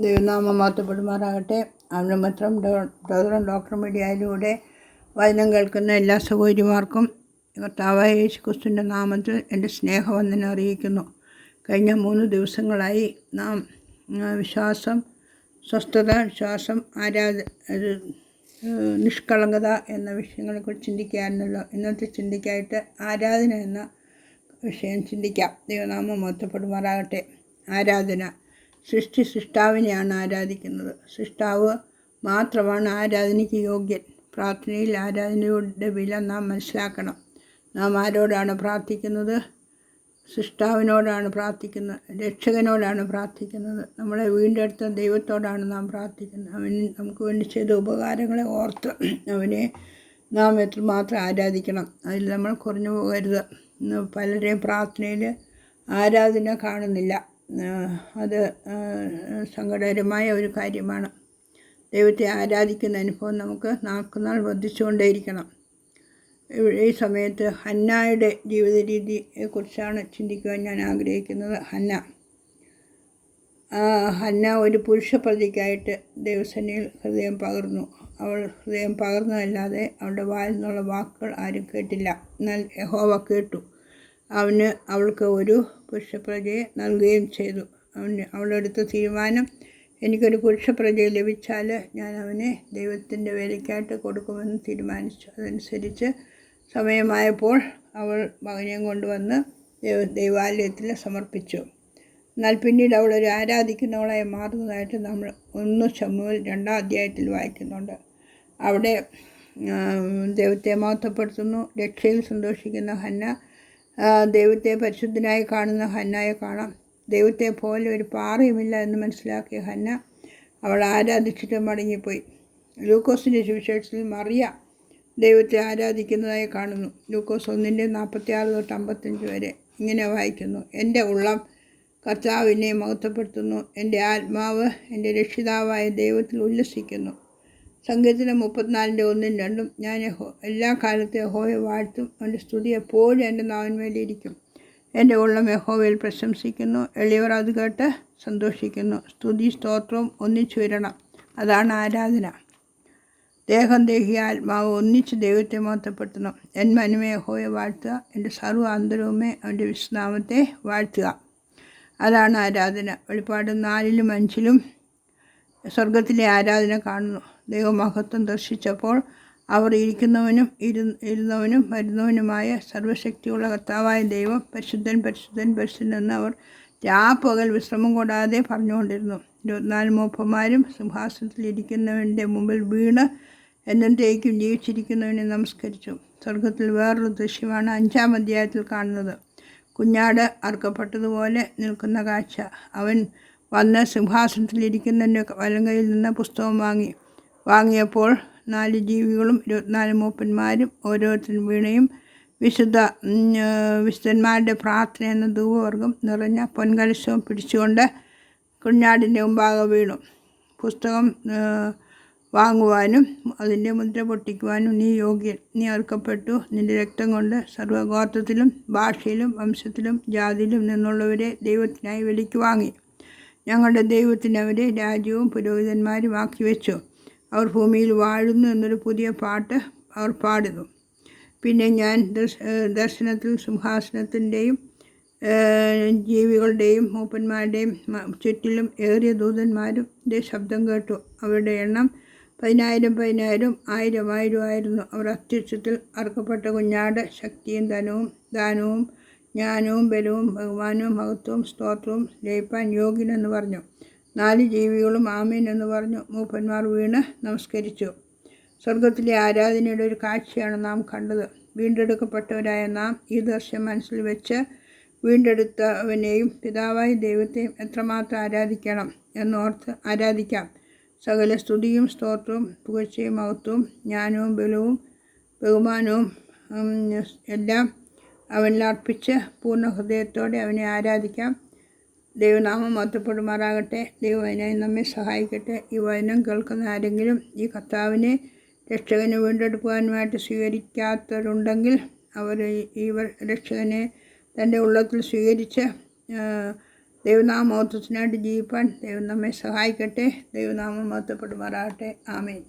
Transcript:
ദൈവനാമം മാറ്റപ്പെടുമാറാകട്ടെ അവന്റെ മാത്രം ബ്രദറും ഡോക്ടർ മീഡിയയിലൂടെ വചനം കേൾക്കുന്ന എല്ലാ സഹോദരിമാർക്കും കർത്താവായ യേശു ക്രിസ്തുവിന്റെ നാമത്തിൽ എന്റെ സ്നേഹവന്ദനം അറിയിക്കുന്നു. കഴിഞ്ഞ മൂന്ന് ദിവസങ്ങളായി നാം വിശ്വാസം സ്വസ്ഥത വിശ്വാസം ആരാധ നിഷ്കളങ്കത എന്ന വിഷയങ്ങളെക്കുറിച്ച് ചിന്തിക്കാറുണ്ടല്ലോ ഇന്നത്തെ ചിന്തിക്കായിട്ട് ആരാധന എന്ന വിഷയം ചിന്തിക്കാം. ദൈവനാമം മൊത്തപ്പെടുമാറാകട്ടെ ആരാധന. സൃഷ്ടി സൃഷ്ടാവിനെയാണ് ആരാധിക്കുന്നത്. സൃഷ്ടാവ് മാത്രമാണ് ആരാധനയ്ക്ക് യോഗ്യൻ. പ്രാർത്ഥനയിൽ ആരാധനയുടെ വില നാം മനസ്സിലാക്കണം. നാം ആരോടാണ് പ്രാർത്ഥിക്കുന്നത്? സൃഷ്ടാവിനോടാണ് പ്രാർത്ഥിക്കുന്നത്. രക്ഷകനോടാണ് പ്രാർത്ഥിക്കുന്നത്. നമ്മളെ വീണ്ടെടുത്ത ദൈവത്തോടാണ് നാം പ്രാർത്ഥിക്കുന്നത്. അവൻ നമുക്ക് വേണ്ടി ചെയ്ത ഉപകാരങ്ങളെ ഓർത്ത് അവനെ നാം എത്രമാത്രം ആരാധിക്കണം. അതിൽ നമ്മൾ കുറഞ്ഞു പോകരുത്. പലരെയും പ്രാർത്ഥനയിൽ ആരാധന കാണുന്നില്ല. അത് സങ്കടകരമായ ഒരു കാര്യമാണ്. ദൈവത്തെ ആരാധിക്കുന്ന അനുഭവം നമുക്ക് നാൾക്കുനാൾ വർദ്ധിച്ചുകൊണ്ടേയിരിക്കണം. ഈ സമയത്ത് ഹന്നായുടെ ജീവിത രീതിയെക്കുറിച്ചാണ് ചിന്തിക്കുവാൻ ഞാൻ ആഗ്രഹിക്കുന്നത്. ഹന്ന. ഹന്ന ഒരു പുരുഷ പ്രതിക്കായിട്ട് ദൈവസേനയിൽ ഹൃദയം പകർന്നു. അവൾ ഹൃദയം പകർന്നതല്ലാതെ അവളുടെ വായിൽ നിന്നുള്ള വാക്കുകൾ ആരും കേട്ടില്ല. എന്നാൽ യഹോവ കേട്ടു. അവന് അവൾക്ക് ഒരു പുരുഷപ്രജയെ നൽകുകയും ചെയ്തു. അവന് അവളെടുത്ത തീരുമാനം എനിക്കൊരു പുരുഷപ്രജയെ ലഭിച്ചാൽ ഞാൻ അവനെ ദൈവത്തിന്റെ വേലയ്ക്കായിട്ട് കൊടുക്കുമെന്ന് തീരുമാനിച്ചു. അതനുസരിച്ച് സമയമായപ്പോൾ അവൾ മകനെയും കൊണ്ടുവന്ന് ദൈവ ദൈവാലയത്തിൽ സമർപ്പിച്ചു. എന്നാൽ പിന്നീട് അവൾ ആരാധിക്കുന്നവളായി മാറുന്നതായിട്ട് നമ്മൾ ഒന്ന് ചമ്മുവിൽ രണ്ടാം അധ്യായത്തിൽ വായിക്കുന്നുണ്ട്. അവിടെ ദൈവത്തെ മഹത്വപ്പെടുത്തുന്നു രക്ഷയിൽ സന്തോഷിക്കുന്ന ഹന്ന ദൈവത്തെ പരിശുദ്ധനായി കാണുന്ന ഹന്നയെ കാണാം. ദൈവത്തെ പോലെ ഒരു പാറയുമില്ല എന്ന് മനസ്സിലാക്കിയ ഹന്ന അവൾ ആരാധിച്ചിട്ട് മടങ്ങിപ്പോയി. ലൂക്കോസിന്റെ സുവിശേഷത്തിൽ മറിയ ദൈവത്തെ ആരാധിക്കുന്നതായി കാണുന്നു. ലൂക്കോസ് ഒന്നിന്റെ നാൽപ്പത്തി ആറ് തൊട്ട് അമ്പത്തഞ്ച് വരെ ഇങ്ങനെ വായിക്കുന്നു. എന്റെ ഉള്ളം കർത്താവിനെ മഹത്വപ്പെടുത്തുന്നു. എന്റെ ആത്മാവ് എന്റെ രക്ഷിതാവായ ദൈവത്തിൽ ഉല്ലസിക്കുന്നു. സംഗീതത്തിലെ മുപ്പത്തിനാലിന്റെ ഒന്നും രണ്ടും ഞാൻ എല്ലാ കാലത്തെ യഹോയെ വാഴ്ത്തും. അവന്റെ സ്തുതി എപ്പോഴും എന്റെ നാവിന്മേലിരിക്കും. എന്റെ ഉള്ളം യഹോവയിൽ പ്രശംസിക്കുന്നു. എളിയവർ അത് കേട്ട് സന്തോഷിക്കുന്നു. സ്തുതി സ്തോത്രവും ഒന്നിച്ചു വരണം. അതാണ് ആരാധന. ദേഹം ദേഹി ആത്മാവ് ഒന്നിച്ച് ദൈവത്തെ മഹത്വപ്പെടുത്തണം. എൻ മനുമേ യഹോയെ വാഴ്ത്തുക. എന്റെ സർവ അന്തരവുമേ അവന്റെ വിശ്രാമത്തെ വാഴ്ത്തുക. അതാണ് ആരാധന. വെളിപ്പാട് നാലിലും അഞ്ചിലും സ്വർഗത്തിലെ ആരാധന കാണുന്നു. ദൈവമഹത്വം ദർശിച്ചപ്പോൾ അവർ ഇരിക്കുന്നവനും ഇരു ഇരുന്നവനും വരുന്നവനുമായ സർവശക്തിയുള്ള കർത്താവായ ദൈവം പരിശുദ്ധൻ പരിശുദ്ധൻ പരിശുദ്ധൻ എന്ന് അവർ രാപ്പകൽ വിശ്രമം കൂടാതെ പറഞ്ഞുകൊണ്ടിരുന്നു. ഇരുപത്തിനാല് മൂപ്പന്മാരും സിംഹാസനത്തിൽ ഇരിക്കുന്നവന്റെ മുമ്പിൽ വീണ് എന്നത്തേക്കും ജീവിച്ചിരിക്കുന്നവനെ നമസ്കരിച്ചു. സ്വർഗത്തിൽ വേറൊരു ദൃശ്യമാണ് അഞ്ചാം അധ്യായത്തിൽ കാണുന്നത്. കുഞ്ഞാട് അറുക്കപ്പെട്ടതുപോലെ നിൽക്കുന്ന കാഴ്ച. അവൻ വന്ന് സിംഹാസനത്തിലിരിക്കുന്നതിന്റെ വലങ്കയിൽ നിന്ന് പുസ്തകം വാങ്ങി. വാങ്ങിയപ്പോൾ നാല് ജീവികളും ഇരുപത്തിനാല് മൂപ്പന്മാരും ഓരോരുത്തരും വീണയും വിശുദ്ധ വിശുദ്ധന്മാരുടെ പ്രാർത്ഥന എന്ന ധൂപവർഗം നിറഞ്ഞ പൊൻകലശവും പിടിച്ചുകൊണ്ട് കുഞ്ഞാടിന്റെ മുമ്പാകെ വീണു. പുസ്തകം വാങ്ങുവാനും അതിന്റെ മുദ്ര പൊട്ടിക്കുവാനും നീ യോഗ്യൻ. നീ അർക്കപ്പെട്ടു നിന്റെ രക്തം കൊണ്ട് സർവഗോത്രത്തിലും ഭാഷയിലും വംശത്തിലും ജാതിയിലും നിന്നുള്ളവരെ ദൈവത്തിനായി വിലയ്ക്ക് വാങ്ങി. ഞങ്ങളുടെ ദൈവത്തിന് അവരെ രാജ്യവും പുരോഹിതന്മാരും ആക്കി വെച്ചു. അവർ ഭൂമിയിൽ വാഴുന്നു എന്നൊരു പുതിയ പാട്ട് അവർ പാടുന്നു. പിന്നെ ഞാൻ ദർശനത്തിൽ സിംഹാസനത്തിന്റെയും ജീവികളുടെയും മൂപ്പന്മാരുടെയും ചുറ്റിലും ഏറിയ ദൂതന്മാരുടെ ശബ്ദം കേട്ടു. അവരുടെ എണ്ണം പതിനായിരം പതിനായിരം ആയിരം ആയിരം ആയിരുന്നു. അവർ അത്യുച്ചത്തിൽ അർക്കപ്പെട്ട കുഞ്ഞാട് ശക്തിയും ധനവും ദാനവും ജ്ഞാനവും ബലവും ബഹുമാനവും മഹത്വവും സ്തോത്രവും ലയിപ്പാൻ യോഗ്യനെന്ന് പറഞ്ഞു. നാല് ജീവികളും ആമീൻ എന്ന് പറഞ്ഞു മൂപ്പന്മാർ വീണ് നമസ്കരിച്ചു. സ്വർഗത്തിലെ ആരാധനയുടെ ഒരു കാഴ്ചയാണ് നാം കണ്ടത്. വീണ്ടെടുക്കപ്പെട്ടവരായ നാം ഈ ദർശനം മനസ്സിൽ വെച്ച് വീണ്ടെടുത്തവനെയും പിതാവായ ദൈവത്തെയും എത്രമാത്രം ആരാധിക്കണം എന്നോർത്ത് ആരാധിക്കാം. സകല സ്തുതിയും സ്തോത്രവും പുകഴ്ചയും മഹത്വവും ജ്ഞാനവും ബലവും ബഹുമാനവും എല്ലാം അവനിൽ അർപ്പിച്ച് പൂർണ ഹൃദയത്തോടെ അവനെ ആരാധിക്കാം. ദൈവനാമം മഹത്വപ്പെടുമാറാകട്ടെ ദൈവം അതിനായി നമ്മെ സഹായിക്കട്ടെ. ഈ വചനം കേൾക്കുന്ന ആരെങ്കിലും ഈ കർത്താവിനെ രക്ഷകന് വീണ്ടെടുക്കുവാനുമായിട്ട് സ്വീകരിക്കാത്തവരുണ്ടെങ്കിൽ അവർ ഈ രക്ഷകനെ തന്റെ ഉള്ളത്തിൽ സ്വീകരിച്ച് ദൈവനാമോത്വത്തിനായിട്ട് ജീവിപ്പാൻ ദൈവം നമ്മെ സഹായിക്കട്ടെ. ദൈവനാമം മഹത്വപ്പെടുമാറാകട്ടെ. ആമേൻ.